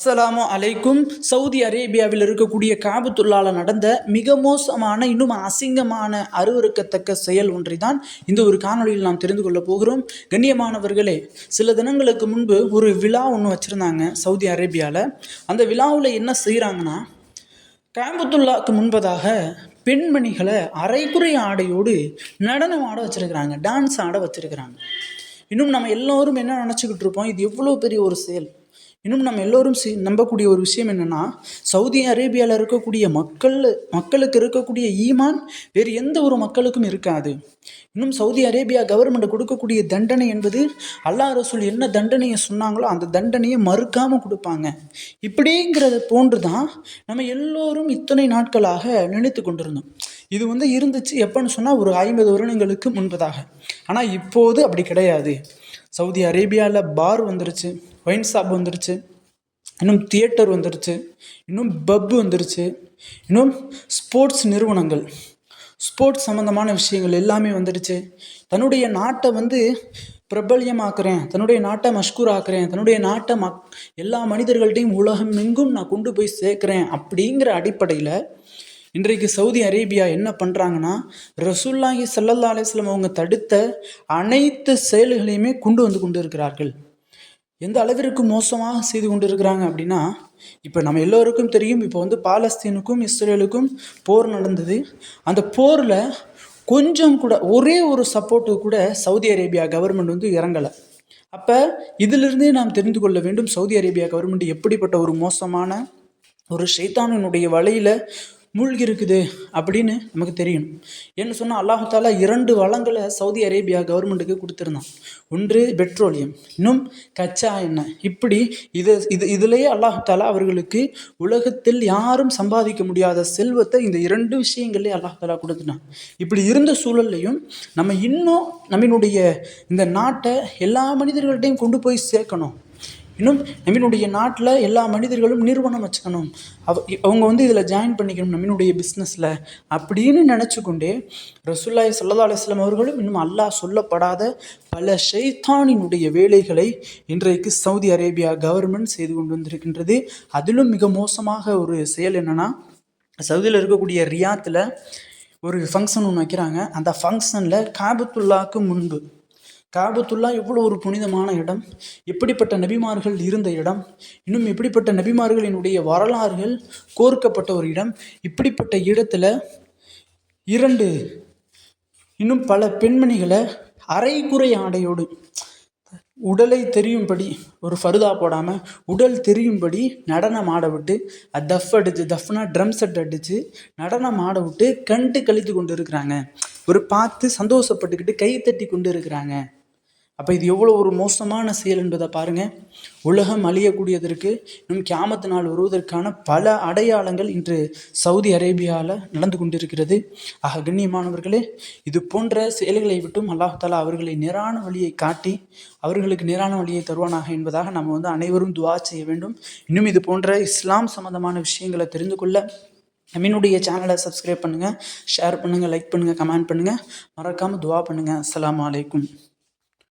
அஸ்லாமு அலைக்கும். சவுதி அரேபியாவில் இருக்கக்கூடிய காபத்துள்ளால் நடந்த மிக மோசமான இன்னும் அசிங்கமான அருவறுக்கத்தக்க செயல் ஒன்றை தான் இந்த ஒரு காணொளியில் நாம் தெரிந்து கொள்ளப் போகிறோம். கண்ணியமானவர்களே சில தினங்களுக்கு முன்பு ஒரு விழா ஒன்று வச்சுருந்தாங்க சவுதி அரேபியாவில் அந்த விழாவில் என்ன செய்கிறாங்கன்னா காபத்துல்லாக்கு முன்பதாக பெண்மணிகளை அரைக்குறை ஆடையோடு நடனம் ஆட வச்சுருக்கிறாங்க டான்ஸ் ஆட வச்சுருக்கிறாங்க. இன்னும் நம்ம எல்லோரும் என்ன நினச்சிக்கிட்டு இருப்போம்? இது எவ்வளோ பெரிய ஒரு செயல். இன்னும் நம்ம எல்லோரும் நம்பக்கூடிய ஒரு விஷயம் என்னென்னா சவுதி அரேபியாவில் இருக்கக்கூடிய மக்கள் மக்களுக்கு இருக்கக்கூடிய ஈமான் வேறு எந்த ஒரு மக்களுக்கும் இருக்காது. இன்னும் சவுதி அரேபியா கவர்மெண்ட் கொடுக்கக்கூடிய தண்டனை என்பது அல்லாஹ் ரசூல் என்ன தண்டனையை சொன்னாங்களோ அந்த தண்டனையை மறுக்காமல் கொடுப்பாங்க. இப்படிங்கிறத போன்று தான் நம்ம எல்லோரும் இத்தனை நாட்களாக நினைத்து கொண்டிருந்தோம். இது வந்து இருந்துச்சு. எப்போன்னு சொன்னால் ஒரு ஐம்பது வருடங்களுக்கு முன்பதாக. ஆனால் இப்போது அப்படி கிடையாது. சவுதி அரேபியாவில் பார் வந்துருச்சு ஒயின் ஷாப் வந்துருச்சு இன்னும் தியேட்டர் வந்துருச்சு இன்னும் பப் வந்துருச்சு இன்னும் ஸ்போர்ட்ஸ் நிறுவனங்கள் ஸ்போர்ட்ஸ் சம்மந்தமான விஷயங்கள் எல்லாமே வந்துடுச்சு தன்னுடைய நாட்டை வந்து பிரபல்யமாக்குறேன் தன்னுடைய நாட்டை மஷ்கூர் ஆக்குறேன் தன்னுடைய நாட்டை மக் எல்லா மனிதர்கள்ட்டையும் உலகம் எங்கும் நான் கொண்டு போய் சேர்க்குறேன் அப்படிங்கிற அடிப்படையில் இன்றைக்கு சவுதி அரேபியா என்ன பண்ணுறாங்கன்னா ரசூல்லாஹி சல்லல்லா அலிஸ்லாம் அவங்க தடுத்த அனைத்து செயல்களையுமே கொண்டு வந்து கொண்டு இருக்கிறார்கள் எந்த அளவிற்கு மோசமாக செய்து கொண்டு இருக்கிறாங்க அப்படின்னா இப்போ நம்ம எல்லோருக்கும் தெரியும் இப்போ வந்து பாலஸ்தீனுக்கும் இஸ்ரேலுக்கும் போர் நடந்தது. அந்த போரில் கொஞ்சம் கூட ஒரே ஒரு சப்போர்ட்டு கூட சவுதி அரேபியா கவர்மெண்ட் வந்து இறங்கலை. அப்போ இதிலிருந்தே நாம் தெரிந்து கொள்ள வேண்டும் சவுதி அரேபியா கவர்மெண்ட் எப்படிப்பட்ட ஒரு மோசமான ஒரு ஷைத்தானினுடைய வலையில் மூழ்கி இருக்குது அப்படின்னு நமக்கு தெரியணும் என்ன சொன்னால் அல்லாஹால இரண்டு வளங்களை சவுதி அரேபியா கவர்மெண்ட்டுக்கு கொடுத்துருந்தான். ஒன்று பெட்ரோலியம் இன்னும் கச்சா எண்ணெய். இப்படி இது இது இதிலேயே அல்லாஹால அவர்களுக்கு உலகத்தில் யாரும் சம்பாதிக்க முடியாத செல்வத்தை இந்த இரண்டு விஷயங்களே அல்லாஹாலா கொடுத்துட்டான். இப்படி இருந்த சூழல்லையும் நம்ம இன்னும் நம்மளுடைய இந்த நாட்டை எல்லா மனிதர்கள்ட்டையும் கொண்டு போய் சேர்க்கணும். இன்னும் நம்மளுடைய நாட்டில் எல்லா மனிதர்களும் நிறுவனம் வச்சுக்கணும். அவ அவங்க வந்து இதில் ஜாயின் பண்ணிக்கணும் நம்மளுடைய பிஸ்னஸில் அப்படின்னு நினச்சிக்கொண்டே ரசுல்லாய் சல்லா அலுவலாம் அவர்களும் இன்னும் அல்லாஹ் சொல்லப்படாத பல ஷைத்தானினுடைய வேலைகளை இன்றைக்கு சவுதி அரேபியா கவர்மெண்ட் செய்து கொண்டு வந்திருக்கின்றது. அதிலும் மிக மோசமாக ஒரு செயல் என்னென்னா சவுதியில் இருக்கக்கூடிய ரியாத்தில் ஒரு ஃபங்க்ஷன் ஒன்று வைக்கிறாங்க. அந்த ஃபங்க்ஷனில் காபத்துல்லாவுக்கு முன்பு காபத்துல்லா எவ்வளோ ஒரு புனிதமான இடம். எப்படிப்பட்ட நபிமார்கள் இருந்த இடம். இன்னும் எப்படிப்பட்ட நபிமார்களினுடைய வரலாறுகள் கோர்க்கப்பட்ட ஒரு இடம். இப்படிப்பட்ட இடத்துல இரண்டு இன்னும் பல பெண்மணிகளை அரைக்குறை ஆடையோடு உடலை தெரியும்படி ஒரு ஃபருதா போடாமல் உடல் தெரியும்படி நடனம் ஆட விட்டு தஃப் அடித்து தஃப்னா ட்ரம் செட் அடித்து நடனம் ஆட விட்டு கண்டு கழித்து கொண்டு இருக்கிறாங்க ஒரு பார்த்து சந்தோஷப்பட்டுக்கிட்டு கை தட்டி கொண்டு இருக்கிறாங்க அப்போ இது எவ்வளோ ஒரு மோசமான செயல் என்பதை பாருங்கள் உலகம் அழியக்கூடியதற்கு இன்னும் கியாமத்து நாள் வருவதற்கான பல அடையாளங்கள் இன்று சவுதி அரேபியாவில் நடந்து கொண்டிருக்கிறது. ஆக கண்ணியமானவர்களே இது போன்ற செயல்களை விட்டும் அல்லாஹாலா அவர்களை நேரான வழியை காட்டி அவர்களுக்கு நேரான வழியை தருவானாக என்பதாக நம்ம வந்து அனைவரும் துவா செய்ய வேண்டும். இன்னும் இது போன்ற இஸ்லாம் சம்மந்தமான விஷயங்களை தெரிந்து கொள்ள நம்மினுடைய சேனலை சப்ஸ்கிரைப் பண்ணுங்கள் ஷேர் பண்ணுங்கள் லைக் பண்ணுங்கள் கமெண்ட் பண்ணுங்கள் மறக்காமல் துவா பண்ணுங்கள் அஸ்லாம் வலைக்கும்